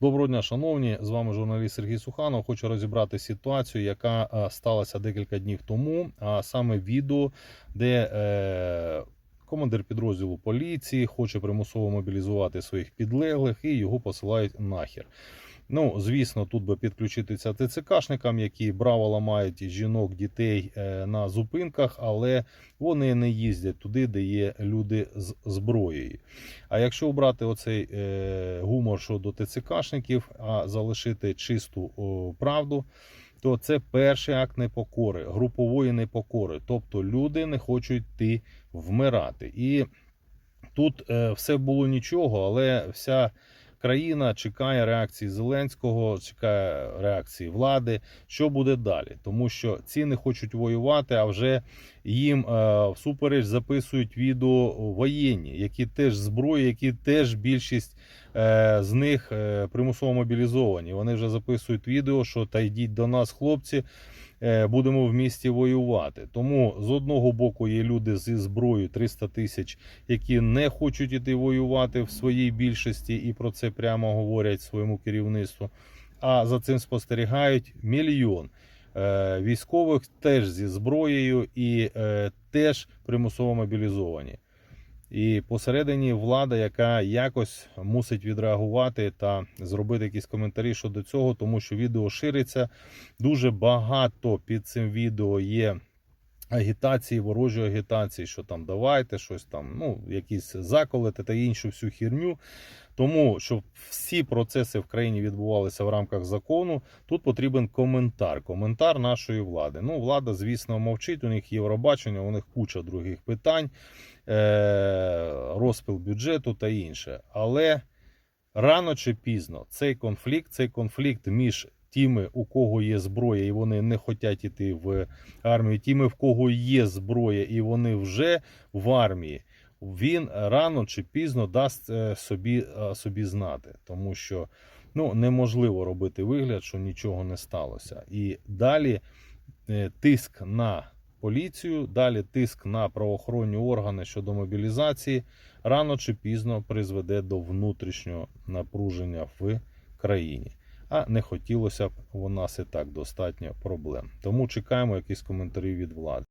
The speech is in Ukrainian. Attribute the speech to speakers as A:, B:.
A: Доброго дня, шановні. З вами журналіст Сергій Суханов. Хочу розібрати ситуацію, яка е, сталася декілька днів тому. А саме відео, де е, командир підрозділу поліції хоче примусово мобілізувати своїх підлеглих і його посилають нахер. Ну, звісно, тут би підключитися ТЦКшникам, які браво ламають жінок, дітей е, на зупинках, але вони не їздять туди, де є люди з зброєю. А якщо обрати оцей е, гумор щодо ТЦКшників, а залишити чисту правду, то це перший акт непокори, групової непокори. Тобто люди не хочуть йти вмирати. І тут е, все було нічого, але вся країна чекає реакції Зеленського, чекає реакції влади. Що буде далі? Тому що ці не хочуть воювати, а вже їм е, всупереч записують відео воєнні, які теж зброї, які теж більшість з них е, примусово мобілізовані. Вони вже записують відео, що та йдіть до нас, хлопці. е, Будемо в місті воювати. Тому з одного боку є люди зі зброєю 300 тисяч, які не хочуть іти воювати в своїй більшості, і про це прямо говорять своєму керівництву. А за цим спостерігають мільйон е, військових теж зі зброєю і е, теж примусово мобілізовані. І посередині влада, яка якось мусить відреагувати та зробити якісь коментарі щодо цього, тому що відео шириться. Дуже багато під цим відео є агітації, ворожої агітації, що там давайте, щось там, ну, якісь заколити та іншу всю хірню. Тому, щоб всі процеси в країні відбувалися в рамках закону, тут потрібен коментар. Коментар нашої влади. Ну, влада, звісно, мовчить. У них Євробачення, у них куча других питань, е- розпил бюджету та інше. Але рано чи пізно цей конфлікт, цей конфлікт між тими, у кого є зброя, і вони не хочуть іти в армію, тими, в кого є зброя, і вони вже в армії. Він рано чи пізно дасть е, собі, е, собі знати, тому що ну, неможливо робити вигляд, що нічого не сталося. І далі е, тиск на поліцію, далі тиск на правоохоронні органи щодо мобілізації рано чи пізно призведе до внутрішнього напруження в країні. А не хотілося б у нас і так достатньо проблем. Тому чекаємо якісь коментарі від влади.